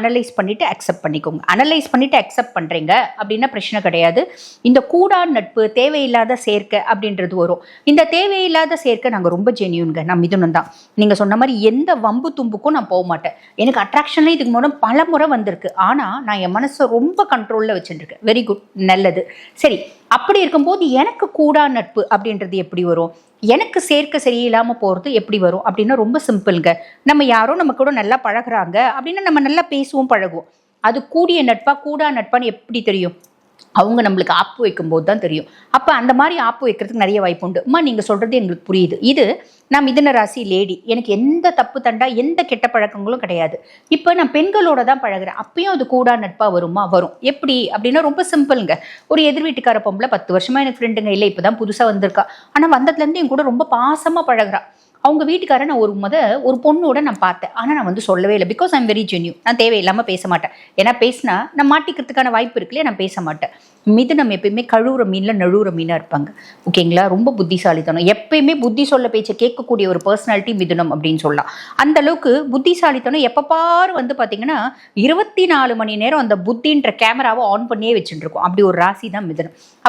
Analyse பண்ணிட்டு accept பண்ணிக்கோங்க. Analyse பண்ணிட்டு அக்செப்ட் பண்றீங்க அப்படின்னா பிரச்சனை கிடையாது. இந்த கூடா நட்பு தேவையில்லாத சேர்க்கை அப்படின்றது வரும். இந்த தேவையில்லாத சேர்க்கை நாங்கள் ரொம்ப ஜெனியூன்க நான் மிதுனம் தான். நீங்க சொன்ன மாதிரி எந்த வம்பு தும்புக்கும் நான் போக மாட்டேன். எனக்கு அட்ராக்ஷன்ல இதுக்கு மூலம் பல முறை வந்திருக்கு. ஆனா நான் என் மனசை ரொம்ப கண்ட்ரோல்ல வச்சுருக்கேன். வெரி குட் நல்லது. சரி அப்படி இருக்கும்போது எனக்கு கூடா நட்பு அப்படின்றது எப்படி வரும்? எனக்கு சேர்க்க சரியில்லாம போறது எப்படி வரும்? அப்படின்னா ரொம்ப சிம்பிள்ங்க நம்ம யாரோ நம்ம கூட நல்லா பழகுறாங்க அப்படின்னா நம்ம நல்லா பேசுவோம். பழகுவோம். அது கூடிய நட்பா கூடா நட்பான்னு எப்படி தெரியும்? அவங்க நம்மளுக்கு ஆப்பு வைக்கும்போது தான் தெரியும். அப்போ அந்த மாதிரி ஆப்பு வைக்கிறதுக்கு நிறைய வாய்ப்பு உண்டு. அம்மா நீங்கள் சொல்கிறது எங்களுக்கு புரியுது. இது நான் மிதன ராசி லேடி. எனக்கு எந்த தப்பு தண்டா எந்த கெட்ட பழக்கங்களும் கிடையாது. இப்போ நான் பெண்களோட தான் பழகுறேன். அப்பயும் அது கூடா நட்பாக வருமா? வரும். எப்படி? அப்படின்னா ரொம்ப சிம்பிளுங்க. ஒரு எதிர் வீட்டுக்கார பொம்பளை பத்து வருஷமா எனக்கு ஃப்ரெண்டுங்க இல்லை. இப்போ தான் புதுசாக வந்திருக்கா ஆனால் வந்ததுலேருந்து என் கூட ரொம்ப பாசமாக பழகுறா. அவங்க வீட்டுக்கார நான் ஒரு முத ஒரு பொண்ணோட நான் பார்த்தேன். ஆனால் நான் வந்து சொல்லவே இல்லை. பிகாஸ் ஐம் வெரி ஜென்யூ நான் தேவையில்லாமல் பேச மாட்டேன். ஏன்னா பேசினா நான் மாட்டிக்கிறதுக்கான வாய்ப்பு இருக்குல்லையே நான் பேச மாட்டேன். மிதுனம் எப்பயுமே கழுவுற மீனில் நழுவுற மீனாக இருப்பாங்க. ஓகேங்களா ரொம்ப புத்திசாலித்தனம். எப்பயுமே புத்தி சொல்ல பேச்சை கேட்கக்கூடிய ஒரு பர்சனாலிட்டி மிதுனம் அப்படின்னு சொல்லலாம். அந்த அளவுக்கு புத்திசாலித்தனம் எப்போ பாரு வந்து பார்த்தீங்கன்னா இருபத்தி நாலு மணி நேரம் அந்த புத்தின்ற கேமராவை ஆன் பண்ணியே வச்சுட்டு இருக்கோம். அப்படி ஒரு ராசி தான் மிதுனம். அப்போ